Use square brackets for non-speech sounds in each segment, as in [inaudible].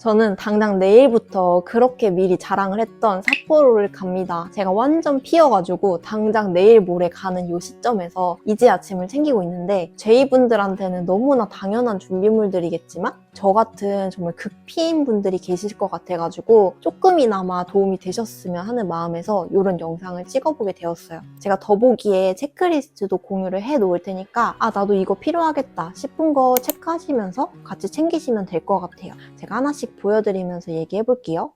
저는 당장 내일부터 그렇게 미리 자랑을 했던 삿포로를 갑니다. 제가 완전 피어가지고 당장 내일 모레 가는 이 시점에서 이제 아침을 챙기고 있는데 제이분들한테는 너무나 당연한 준비물들이겠지만 저 같은 정말 극피인 분들이 계실 것 같아가지고 조금이나마 도움이 되셨으면 하는 마음에서 이런 영상을 찍어보게 되었어요. 제가 더보기에 체크리스트도 공유를 해 놓을 테니까 아 나도 이거 필요하겠다 싶은 거 체크하시면서 같이 챙기시면 될 것 같아요. 제가 하나씩 보여드리면서 얘기해 볼게요.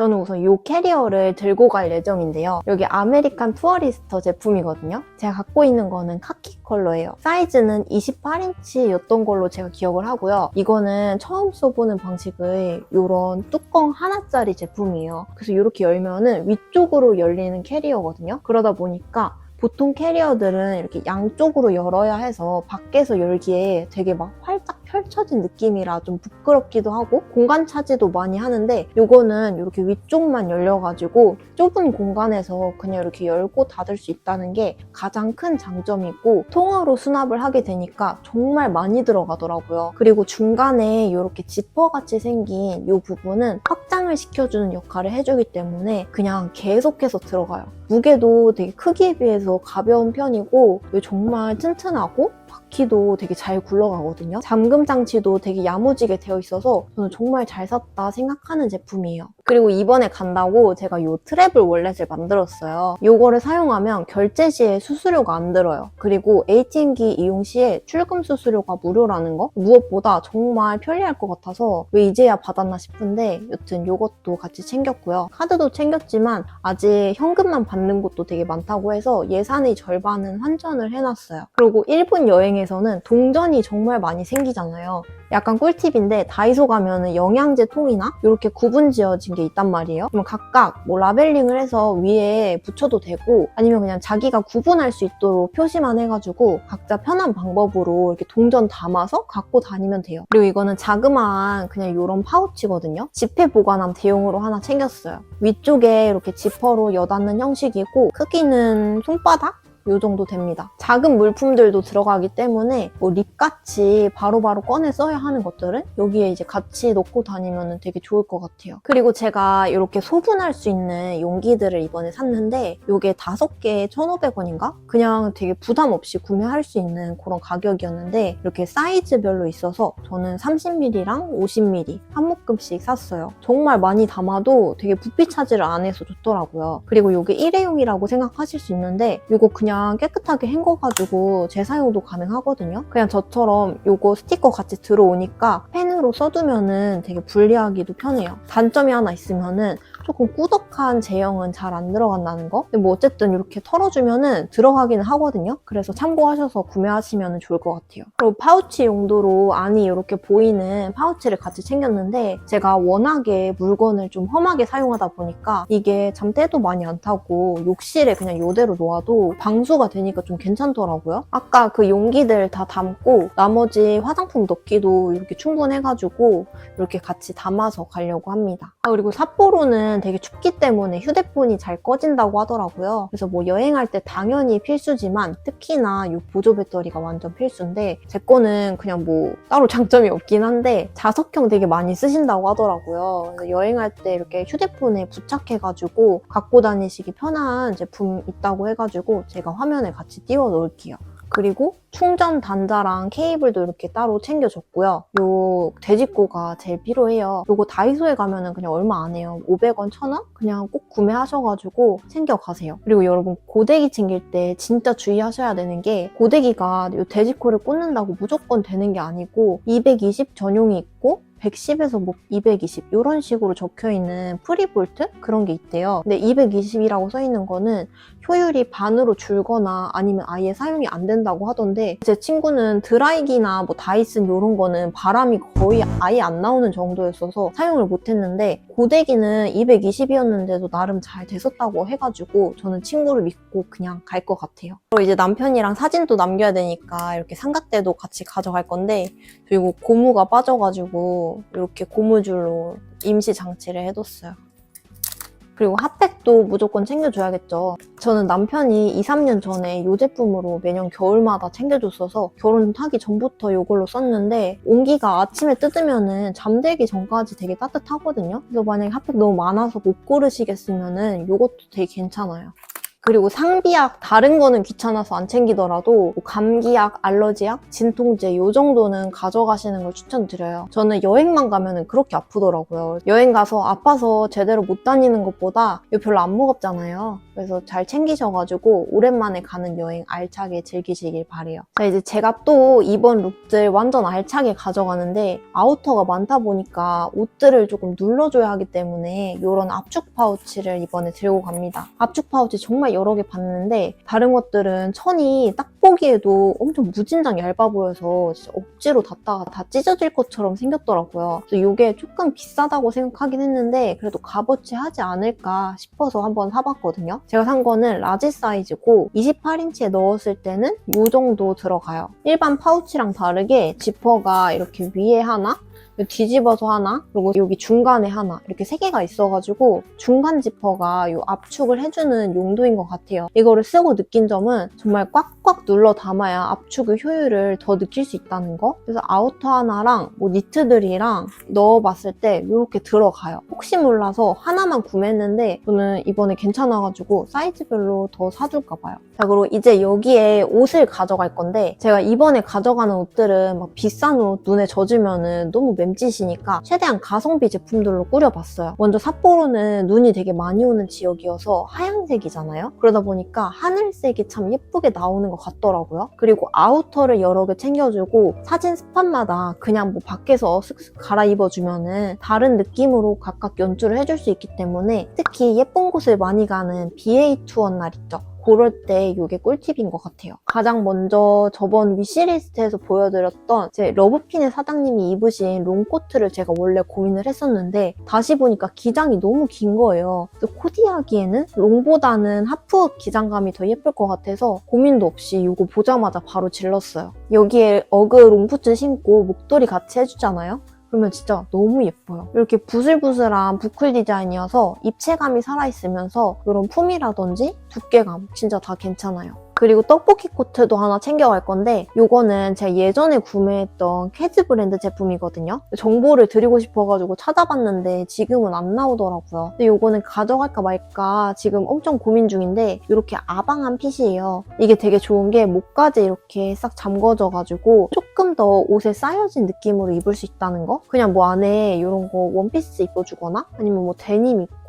저는 우선 이 캐리어를 들고 갈 예정인데요. 여기 아메리칸 투어리스터 제품이거든요. 제가 갖고 있는 거는 카키 컬러예요. 사이즈는 28인치였던 걸로 제가 기억을 하고요. 이거는 처음 써보는 방식의 이런 뚜껑 하나짜리 제품이에요. 그래서 이렇게 열면은 위쪽으로 열리는 캐리어거든요. 그러다 보니까 보통 캐리어들은 이렇게 양쪽으로 열어야 해서 밖에서 열기에 되게 막 활짝 펼쳐진 느낌이라 좀 부끄럽기도 하고 공간 차지도 많이 하는데 이거는 이렇게 위쪽만 열려가지고 좁은 공간에서 그냥 이렇게 열고 닫을 수 있다는 게 가장 큰 장점이고 통으로 수납을 하게 되니까 정말 많이 들어가더라고요. 그리고 중간에 이렇게 지퍼 같이 생긴 이 부분은 확장을 시켜주는 역할을 해주기 때문에 그냥 계속해서 들어가요. 무게도 되게 크기에 비해서 가벼운 편이고 정말 튼튼하고 바퀴도 되게 잘 굴러가거든요. 잠금 장치도 되게 야무지게 되어 있어서 저는 정말 잘 샀다 생각하는 제품이에요. 그리고 이번에 간다고 제가 이 트래블 월렛을 만들었어요. 이거를 사용하면 결제 시에 수수료가 안 들어요. 그리고 ATM기 이용 시에 출금 수수료가 무료라는 거 무엇보다 정말 편리할 것 같아서 왜 이제야 받았나 싶은데 여튼 이것도 같이 챙겼고요. 카드도 챙겼지만 아직 현금만 받는 곳도 되게 많다고 해서 예산의 절반은 환전을 해놨어요. 그리고 일본 여행에서는 동전이 정말 많이 생기잖아요. 약간 꿀팁인데 다이소 가면은 영양제 통이나 이렇게 구분 지어진 게 있단 말이에요. 그럼 각각 뭐 라벨링을 해서 위에 붙여도 되고 아니면 그냥 자기가 구분할 수 있도록 표시만 해가지고 각자 편한 방법으로 이렇게 동전 담아서 갖고 다니면 돼요. 그리고 이거는 자그마한 그냥 이런 파우치거든요. 지폐 보관함 대용으로 하나 챙겼어요. 위쪽에 이렇게 지퍼로 여닫는 형식이고 크기는 손바닥? 요 정도 됩니다. 작은 물품들도 들어가기 때문에 뭐 립같이 바로바로 꺼내 써야 하는 것들은 여기에 이제 같이 넣고 다니면 되게 좋을 것 같아요. 그리고 제가 이렇게 소분할 수 있는 용기들을 이번에 샀는데 이게 다섯 개에 1,500원인가? 그냥 되게 부담 없이 구매할 수 있는 그런 가격이었는데 이렇게 사이즈별로 있어서 저는 30ml랑 50ml 한 묶음씩 샀어요. 정말 많이 담아도 되게 부피 차지를 안 해서 좋더라고요. 그리고 이게 일회용이라고 생각하실 수 있는데 이거 그냥 깨끗하게 헹궈가지고 재사용도 가능하거든요. 그냥 저처럼 이거 스티커 같이 들어오니까 펜으로 써두면은 되게 분리하기도 편해요. 단점이 하나 있으면은 조금 꾸덕한 제형은 잘 안 들어간다는 거. 근데 뭐 어쨌든 이렇게 털어주면은 들어가기는 하거든요. 그래서 참고하셔서 구매하시면 좋을 것 같아요. 그리고 파우치 용도로 안이 이렇게 보이는 파우치를 같이 챙겼는데 제가 워낙에 물건을 좀 험하게 사용하다 보니까 이게 잠때도 많이 안 타고 욕실에 그냥 이대로 놓아도 방수가 되니까 좀 괜찮더라고요. 아까 그 용기들 다 담고 나머지 화장품 넣기도 이렇게 충분해가지고 이렇게 같이 담아서 가려고 합니다. 아, 그리고 삿포로는 되게 춥기 때문에 휴대폰이 잘 꺼진다고 하더라고요. 그래서 뭐 여행할 때 당연히 필수지만 특히나 이 보조 배터리가 완전 필수인데 제 거는 그냥 뭐 따로 [laughs] 장점이 없긴 한데 자석형 되게 많이 쓰신다고 하더라고요. 그래서 여행할 때 이렇게 휴대폰에 부착해가지고 갖고 다니시기 편한 제품 있다고 해가지고 제가 화면에 같이 띄워 놓을게요. 그리고 충전 단자랑 케이블도 이렇게 따로 챙겨줬고요. 요 돼지꼬가 제일 필요해요. 요거 다이소에 가면은 그냥 얼마 안 해요. 500원, 1000원? 그냥 꼭 구매하셔가지고 챙겨가세요. 그리고 여러분 고데기 챙길 때 진짜 주의하셔야 되는 게 고데기가 요 돼지코를 꽂는다고 무조건 되는 게 아니고 220 전용이 있고 110에서 뭐 220 이런 식으로 적혀 있는 프리볼트 그런 게 있대요. 근데 220이라고 써 있는 거는 효율이 반으로 줄거나 아니면 아예 사용이 안 된다고 하던데 제 친구는 드라이기나 뭐 다이슨 이런 거는 바람이 거의 아예 안 나오는 정도였어서 사용을 못 했는데 고데기는 220이었는데도 나름 잘 됐었다고 해가지고 저는 친구를 믿고 그냥 갈 것 같아요. 그리고 이제 남편이랑 사진도 남겨야 되니까 이렇게 삼각대도 같이 가져갈 건데 그리고 고무가 빠져 이렇게 고무줄로 임시 장치를 해뒀어요. 그리고 핫팩도 무조건 챙겨줘야겠죠. 저는 남편이 2, 3년 전에 이 제품으로 매년 겨울마다 챙겨줬어서 결혼하기 전부터 이걸로 썼는데 온기가 아침에 뜯으면은 잠들기 전까지 되게 따뜻하거든요. 그래서 만약에 핫팩 너무 많아서 못 고르시겠으면은 이것도 되게 괜찮아요. 그리고 상비약 다른 거는 귀찮아서 안 챙기더라도 뭐 감기약, 알러지약, 진통제 요 정도는 가져가시는 걸 추천드려요. 저는 여행만 가면은 그렇게 아프더라고요. 여행 가서 아파서 제대로 못 다니는 것보다 이거 별로 안 무겁잖아요. 그래서 잘 챙기셔가지고 오랜만에 가는 여행 알차게 즐기시길 바래요. 자 이제 제가 또 이번 룩들 완전 알차게 가져가는데 아우터가 많다 보니까 옷들을 조금 눌러줘야 하기 때문에 이런 압축 파우치를 이번에 들고 갑니다. 압축 파우치 정말 여러 개 봤는데 다른 것들은 천이 딱 보기에도 엄청 무진장 얇아 보여서 진짜 억지로 닫다가 다 찢어질 것처럼 생겼더라고요. 그래서 이게 조금 비싸다고 생각하긴 했는데 그래도 값어치 하지 않을까 싶어서 한번 사봤거든요. 제가 산 거는 라지 사이즈고 28인치에 넣었을 때는 이 정도 들어가요. 일반 파우치랑 다르게 지퍼가 이렇게 위에 하나 뒤집어서 하나 그리고 여기 중간에 하나 이렇게 세 개가 있어가지고 중간 지퍼가 이 압축을 해주는 용도인 것 같아요. 이거를 쓰고 느낀 점은 정말 꽉꽉 눌러 담아야 압축의 효율을 더 느낄 수 있다는 거. 그래서 아우터 하나랑 뭐 니트들이랑 넣어봤을 때 이렇게 들어가요. 혹시 몰라서 하나만 구매했는데 저는 이번에 괜찮아가지고 사이즈별로 더 사줄까 봐요. 자 그리고 이제 여기에 옷을 가져갈 건데 제가 이번에 가져가는 옷들은 막 비싼 옷 눈에 젖으면은 너무 맴 짓이니까 최대한 가성비 제품들로 꾸려봤어요. 먼저 삿포로는 눈이 되게 많이 오는 지역이어서 하얀색이잖아요. 그러다 보니까 하늘색이 참 예쁘게 나오는 것 같더라고요. 그리고 아우터를 여러 개 챙겨주고 사진 스팟마다 그냥 뭐 밖에서 슥슥 갈아입어주면은 다른 느낌으로 각각 연출을 해줄 수 있기 때문에 특히 예쁜 곳을 많이 가는 BA 투어 날 있죠. 그럴 때 이게 꿀팁인 것 같아요. 가장 먼저 저번 위시리스트에서 보여드렸던 제 러브핀의 사장님이 입으신 롱코트를 제가 원래 고민을 했었는데 다시 보니까 기장이 너무 긴 거예요. 코디하기에는 롱보다는 하프 기장감이 더 예쁠 것 같아서 고민도 없이 이거 보자마자 바로 질렀어요. 여기에 어그 롱부츠 신고 목도리 같이 해주잖아요. 그러면 진짜 너무 예뻐요. 이렇게 부슬부슬한 부클 디자인이어서 입체감이 살아있으면서 이런 품이라든지 두께감 진짜 다 괜찮아요. 그리고 떡볶이 코트도 하나 챙겨갈 건데 이거는 제가 예전에 구매했던 캐즈 브랜드 제품이거든요. 정보를 드리고 싶어가지고 찾아봤는데 지금은 안 나오더라고요. 근데 이거는 가져갈까 말까 지금 엄청 고민 중인데 이렇게 아방한 핏이에요. 이게 되게 좋은 게 목까지 이렇게 싹 잠궈져가지고 조금 더 옷에 쌓여진 느낌으로 입을 수 있다는 거? 그냥 뭐 안에 이런 거 원피스 입어주거나 아니면 뭐 데님 입고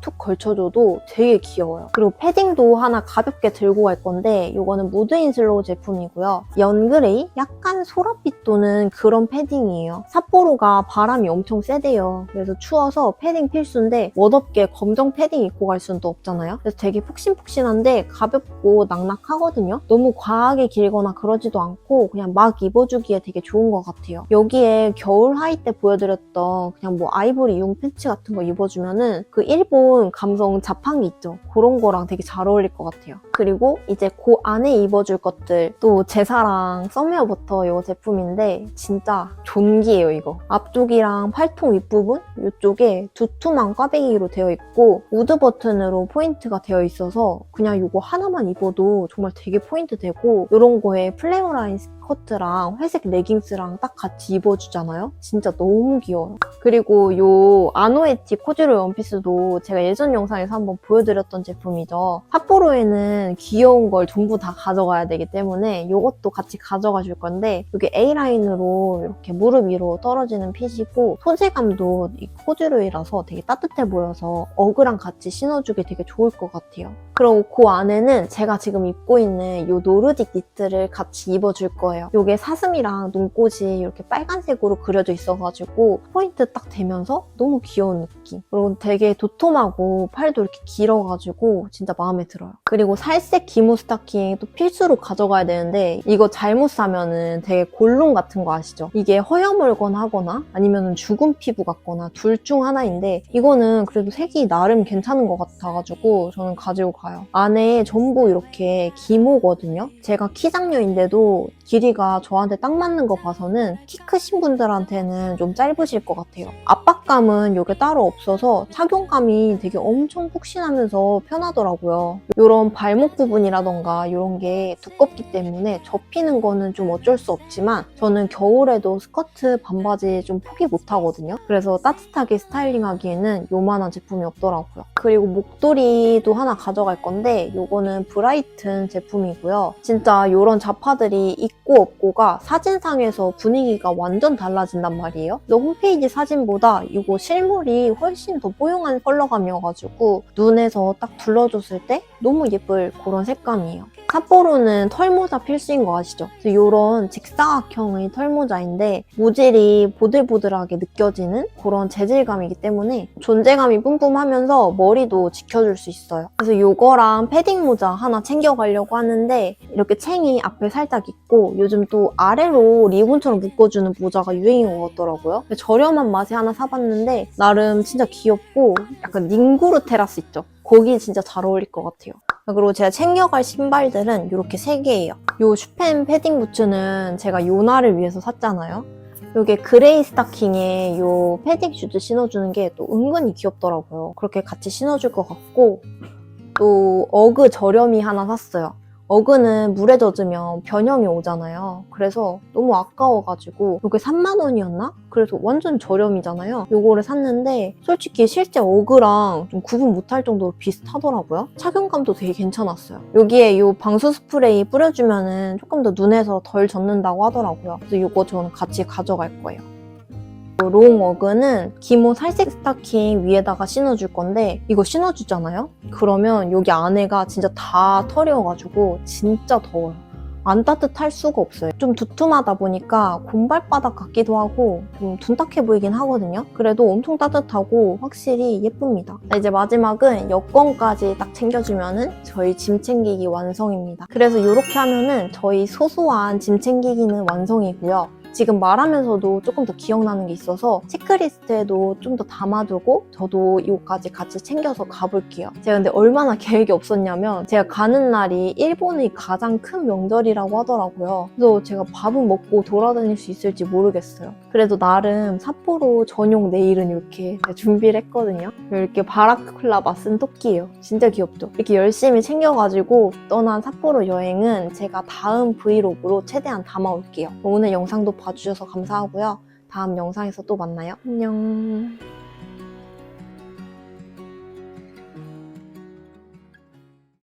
툭 걸쳐줘도 되게 귀여워요. 그리고 패딩도 하나 가볍게 들고 갈 건데 이거는 무드 인슬로우 제품이고요. 연그레이? 약간 소라빛 도는 그런 패딩이에요. 삿포로가 바람이 엄청 세대요. 그래서 추워서 패딩 필수인데 멋없게 검정 패딩 입고 갈 수는 또 없잖아요. 그래서 되게 푹신푹신한데 가볍고 낙낙하거든요. 너무 과하게 길거나 그러지도 않고 그냥 막 입어주기에 되게 좋은 것 같아요. 여기에 겨울 하이 때 보여드렸던 그냥 뭐 아이보리용 팬츠 같은 거 입어주면은 그 일본 감성 자판기 있죠. 그런 거랑 되게 잘 어울릴 것 같아요. 그리고 이제 그 안에 입어줄 것들 또 제 사랑 썸웨어 버터 이 제품인데 진짜 존기예요 이거. 앞쪽이랑 팔통 윗부분 이쪽에 두툼한 꽈배기로 되어 있고 우드 버튼으로 포인트가 되어 있어서 그냥 이거 하나만 입어도 정말 되게 포인트 되고 이런 거에 플레어 라인 스커트랑 회색 레깅스랑 딱 같이 입어주잖아요. 진짜 너무 귀여워요. 그리고 요 아노에티 코듀로이 원피스도 제가 예전 영상에서 한번 보여드렸던 제품이죠. 삿포로에는 귀여운 걸 전부 다 가져가야 되기 때문에 이것도 같이 가져가 줄 건데 이게 A라인으로 이렇게 무릎 위로 떨어지는 핏이고 소재감도 이 코듀로이라서 되게 따뜻해 보여서 어그랑 같이 신어주기 되게 좋을 것 같아요. 그리고 그 안에는 제가 지금 입고 있는 이 노르딕 니트를 같이 입어줄 거예요. 이게 사슴이랑 눈꽃이 이렇게 빨간색으로 그려져 있어가지고 포인트 딱 되면서 너무 귀여운 느낌. 그리고 되게 도 톰하고 팔도 이렇게 길어가지고 진짜 마음에 들어요. 그리고 살색 기모 스타킹 또 필수로 가져가야 되는데 이거 잘못 사면은 되게 골룸 같은 거 아시죠? 이게 허여멀건 하거나 아니면 죽은 피부 같거나 둘 중 하나인데 이거는 그래도 색이 나름 괜찮은 것 같아가지고 저는 가지고 가요. 안에 전부 이렇게 기모거든요. 제가 키장녀인데도 길이가 저한테 딱 맞는 거 봐서는 키 크신 분들한테는 좀 짧으실 것 같아요. 압박감은 이게 따로 없어서 착용감이 되게 엄청 푹신하면서 편하더라고요. 이런 발목 부분이라던가 이런 게 두껍기 때문에 접히는 거는 좀 어쩔 수 없지만 저는 겨울에도 스커트 반바지 좀 포기 못 하거든요. 그래서 따뜻하게 스타일링하기에는 요만한 제품이 없더라고요. 그리고 목도리도 하나 가져갈 건데 요거는 브라이튼 제품이고요. 진짜 이런 자파들이 있고 없고가 사진상에서 분위기가 완전 달라진단 말이에요. 그래서 홈페이지 사진보다 이거 실물이 훨씬 더 뽀용한 컬러감이어가지고 눈에서 딱 둘러줬을 때 너무 예쁠 그런 색감이에요. 삿포로는 털모자 필수인 거 아시죠? 이런 직사각형의 털모자인데 모질이 보들보들하게 느껴지는 그런 재질감이기 때문에 존재감이 뿜뿜하면서 머리도 지켜줄 수 있어요. 그래서 이거랑 패딩 모자 하나 챙겨가려고 하는데 이렇게 챙이 앞에 살짝 있고 요즘 또 아래로 리본처럼 묶어주는 모자가 유행인 것 같더라고요. 저렴한 맛에 하나 사봤는데 나름 진짜 귀엽고 약간 닝구르 테라스 있죠? 거기 진짜 잘 어울릴 것 같아요. 그리고 제가 챙겨갈 신발들은 이렇게 세 개예요. 요 슈펜 패딩 부츠는 제가 요나를 위해서 샀잖아요. 요게 그레이 스타킹에 요 패딩 슈즈 신어주는 게 또 은근히 귀엽더라고요. 그렇게 같이 신어줄 것 같고 또 어그 저렴이 하나 샀어요. 어그는 물에 젖으면 변형이 오잖아요. 그래서 너무 아까워가지고 이게 3만 원이었나? 그래서 완전 저렴이잖아요. 요거를 샀는데 솔직히 실제 어그랑 좀 구분 못할 정도로 비슷하더라고요. 착용감도 되게 괜찮았어요. 여기에 요 방수 스프레이 뿌려주면은 조금 더 눈에서 덜 젖는다고 하더라고요. 그래서 요거 저는 같이 가져갈 거예요. 롱 어그는 기모 살색 스타킹 위에다가 신어줄 건데 이거 신어주잖아요? 그러면 여기 안에가 진짜 다 털이어가지고 진짜 더워요. 안 따뜻할 수가 없어요. 좀 두툼하다 보니까 곰발바닥 같기도 하고 좀 둔탁해 보이긴 하거든요. 그래도 엄청 따뜻하고 확실히 예쁩니다. 이제 마지막은 여권까지 딱 챙겨주면은 저희 짐 챙기기 완성입니다. 그래서 이렇게 하면은 저희 소소한 짐 챙기기는 완성이고요. 지금 말하면서도 조금 더 기억나는 게 있어서 체크리스트에도 좀 더 담아두고 저도 이거까지 같이 챙겨서 가볼게요. 제가 근데 얼마나 계획이 없었냐면 제가 가는 날이 일본의 가장 큰 명절이라고 하더라고요. 그래서 제가 밥은 먹고 돌아다닐 수 있을지 모르겠어요. 그래도 나름 삿포로 전용 네일은 이렇게 준비를 했거든요. 이렇게 바라클라바 쓴 토끼예요. 진짜 귀엽죠? 이렇게 열심히 챙겨가지고 떠난 삿포로 여행은 제가 다음 브이로그로 최대한 담아올게요. 오늘 영상도 봐주셔서 감사하고요. 다음 영상에서 또 만나요. 안녕.